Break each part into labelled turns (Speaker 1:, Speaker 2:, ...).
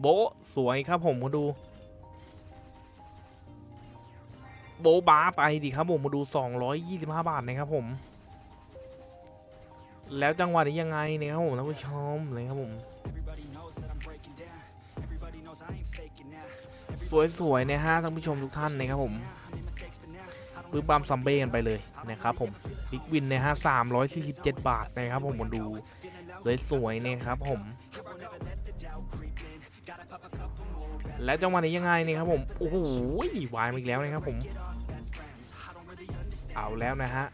Speaker 1: โบสวยครับผมมาดู โบบ้าไปดิครับผมมาดู 225 บาทนะครับผม แล้วจังหวะนี้ยังไงเนี่ยครับผมท่านผู้ชมเลยครับผมสวยๆนะฮะท่านผู้ชมทุกท่านนะครับผมปื้มปามซัมเบ้กันไปเลยนะครับผมบิ๊กวินนะฮะ347บาทนะครับผมมาดูสวยๆนะครับผม และจังหวะนี้ยังไงเนี่ยครับผมโอ้โหวายมาอีกแล้วนะครับผม เอาแล้วนะฮะ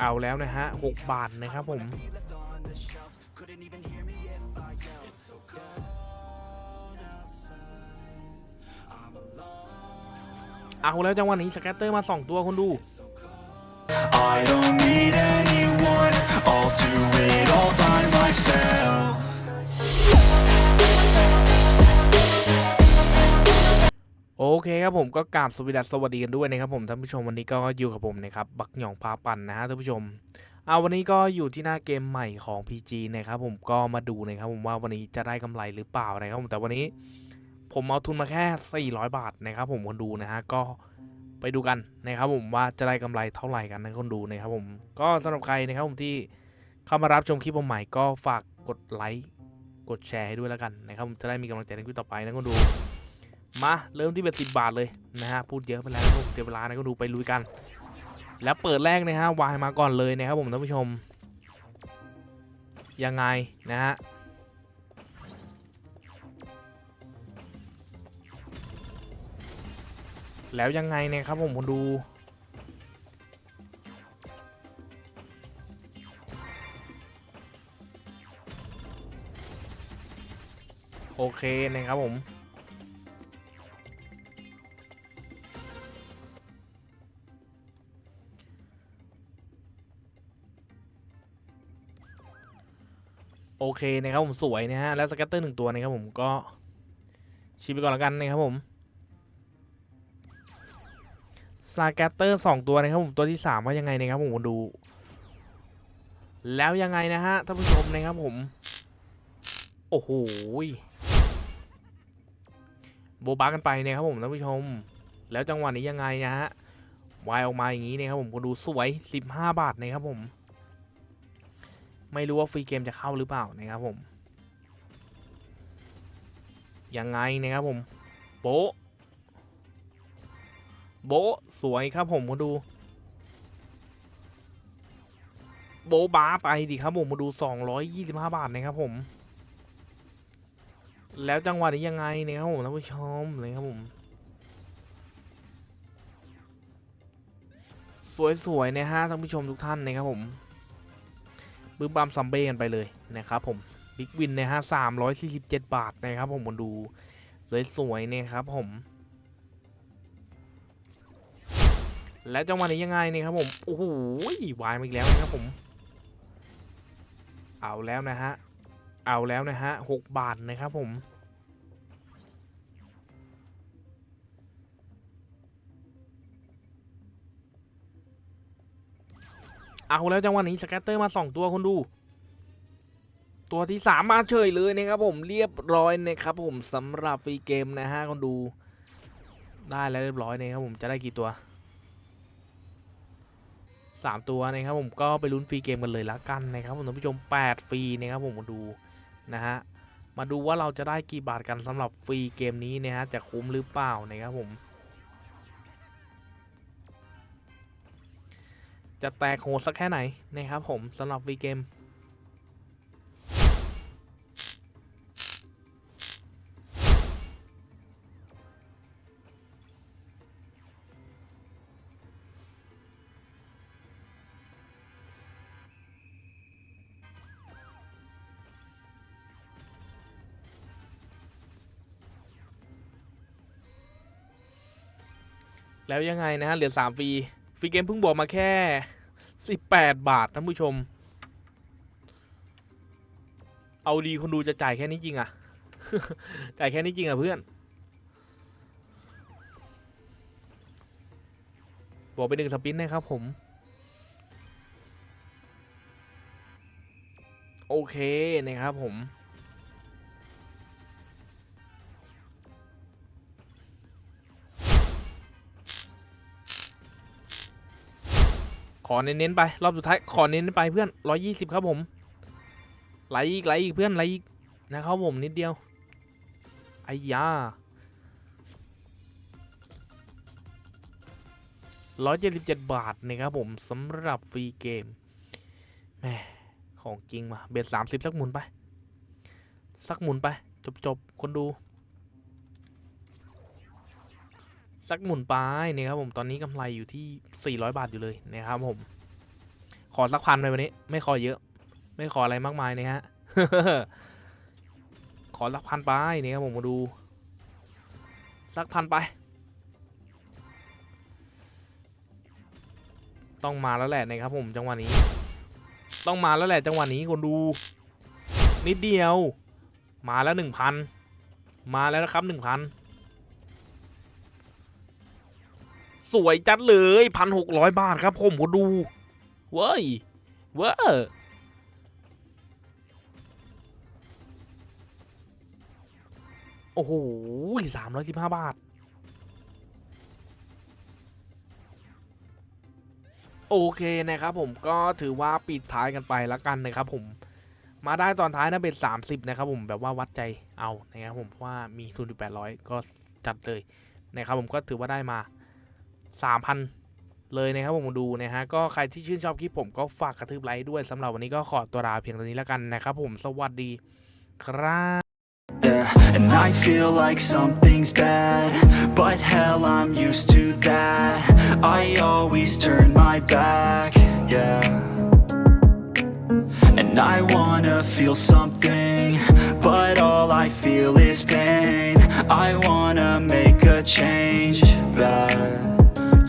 Speaker 1: เอาแล้วนะฮะ6บาทนะครับผมเอาแล้วจังหวะนี้สแกตเตอร์มาสองตัวคนดู
Speaker 2: I don't need anyone. I'll do it all by myself.
Speaker 1: โอเคครับผมก็กราบสวสดัสวัสดีกันด้วยนะครับผมท่านผู้ชมวันนี้ก็อยู่กับผมนะครับบักหยองพาปั่นนะฮะท่านผู้ชมเอาวันนี้ก็อยู่ที่หน้าเกมใหม่ของ PG นะครับผมก็มาดูนะครับผมว่าวันนี้จะได้กำไรหรือเปล่านะครับผมแต่วันนี้ผมเอาทุนมาแค่ 400 บาทนะครับผมคนดูนะฮะก็ไปดูกันนะครับผมว่าจะได้กำไรเท่าไหร่กันนะคนดูนะครับผมก็สำหรับใครนะครับผมที่เข้ามารับชมคลิปผมใหม่ก็ฝากกดไลค์กดแชร์ให้ด้วยแล้วกันนะครับผมจะได้มีกำลังใจในคลิปต่อไปนะคนดู มาเริ่มที่เป็นสิบบาทเลยนะฮะพูดเยอะไปแล้วเดี๋ยวเวลานะก็ดูไปลุยกัน แล้วเปิดแรกนะฮะวายมาก่อนเลยนะครับผมท่านผู้ชม ยังไงนะฮะแล้วยังไงเนี่ยครับผมคนดู โอเคนะครับผม โอเคนะครับผมสวยนะฮะแล้วสแกตเตอร์หนึ่งตัวนะครับผมก็ชิมไปก่อนแล้วกันนะครับผมสแกตเตอร์สองตัวนะครับผมตัวที่สามว่ายังไงนะครับผมดู แล้วยังไงนะฮะท่านผู้ชมนะครับผม โอ้โหโบบากันไปนะครับผมท่านผู้ชม แล้วจังหวะนี้ยังไงนะฮะวายออกมาอย่างนี้นะครับผมก็ดูสวย 15 บาทนะครับผม ไม่รู้ว่าฟรีเกมจะเข้าหรือเปล่านะครับผมยังไงนะครับผม โบโบสวยครับผมมาดู โบบ้าไปดิครับผมมาดู 225 บาทนะครับผม แล้วจังหวะนี้ยังไงนี่ยครับผมท่านผู้ชมเลยครับผม สวยๆนะฮะท่านผู้ชมทุกท่านนะครับผม บึ้มบัมซัมเบ้กันไปเลยนะครับผมบิ๊กวินนะฮะสามร้อยสี่สิบเจ็ดบาทนะครับผมมาดูสวยๆเนี่ยครับผม และจังหวะนี้ยังไงเนี่ยครับผม โอ้โหวายมาอีกแล้วนะครับผม เอาแล้วนะฮะ เอาแล้วนะฮะหกบาทนะครับผม เอาแล้วจังหวะนี้สแกตเตอร์มาสองตัวคนดู ตัวที่สามมาเฉยเลยนะครับผมเรียบร้อยนะครับผมสำหรับฟรีเกมนะฮะคนดู ได้แล้วเรียบร้อยนะครับผมจะได้กี่ตัวสามตัวนะครับผมก็ไปลุ้นฟรีเกมกันเลยละกันนะครับผมท่านผู้ชมแปดฟรีนะครับผมมาดูนะฮะมาดูว่าเราจะได้กี่บาทกันสำหรับฟรีเกมนี้นะฮะจะคุ้มหรือเปล่านะครับผม จะแตกโหดสักแค่ไหนนะครับผมสำหรับวีเกมแล้วยังไงนะฮะเหลือสาม ฟรีเกมเพิ่งบวกมาแค่ 18 บาทท่านผู้ชม เอาดีคนดูจะจ่ายแค่นี้จริงอะจ่ายแค่นี้จริงอะเพื่อน บอกไปหนึ่งสปินนะครับผม โอเคนะครับผม อเน้นๆไป รอบสุดท้าย ขอเน้นไปเพื่อนร้อยี่สิบครับผม ไหลอีกไหลอีกเพื่อนไหลอีกนะครับผมนิดเดียวไอ้ยาร้อยเจ็ดสิบเจ็ดบาทนะครับผมสำหรับฟรีเกมแหมของจริงมาเบ็ดสามสิบสักหมุนไป สักหมุนไป จบจบๆคนดู สักหมุนไปนี่ครับผม ตอนนี้กำไรอยู่ที่ 400 บาทอยู่เลยนะครับผม ขอสักพันไปวันนี้ ไม่ขอเยอะ ไม่ขออะไรมากมายนะฮะ ขอสักพันไปนี่ครับผมมาดู สักพันไป ต้องมาแล้วแหละนะครับผมจังหวะนี้ ต้องมาแล้วแหละจังหวะนี้คนดู นิดเดียว มาแล้วหนึ่งพันมาแล้วนะครับหนึ่งพัน สวยจัดเลยพันหกร้อยบาทครับผมคนดู เว้ย เว้อโอ้โหสามร้อยสิบห้าบาท โอเคนะครับผมก็ถือว่าปิดท้ายกันไปล้วกันนะครับผมมาได้ตอนท้ายนะเป็น 30 นะครับผมแบบว่าวัดใจเอานะครับผมเพราะว่ามีทุนอยู่800 ก็จัดเลยนะครับผมก็ถือว่าได้มา 3,000 เลยนะครับผมดูนะฮะก็ใครที่ชื่นชอบคลิปผมก็ฝากกระทืบไลค์ด้วยสำหรับวันนี้ก็ขอตัวลาเพียงเท่านี้แล้วกันนะครับผมสวัสดีครับ
Speaker 2: Yeah, and I feel like something's bad, but hell, I'm used to that. I always turn my back, yeah. And I wanna feel something, but all I feel is pain. I wanna make a change, but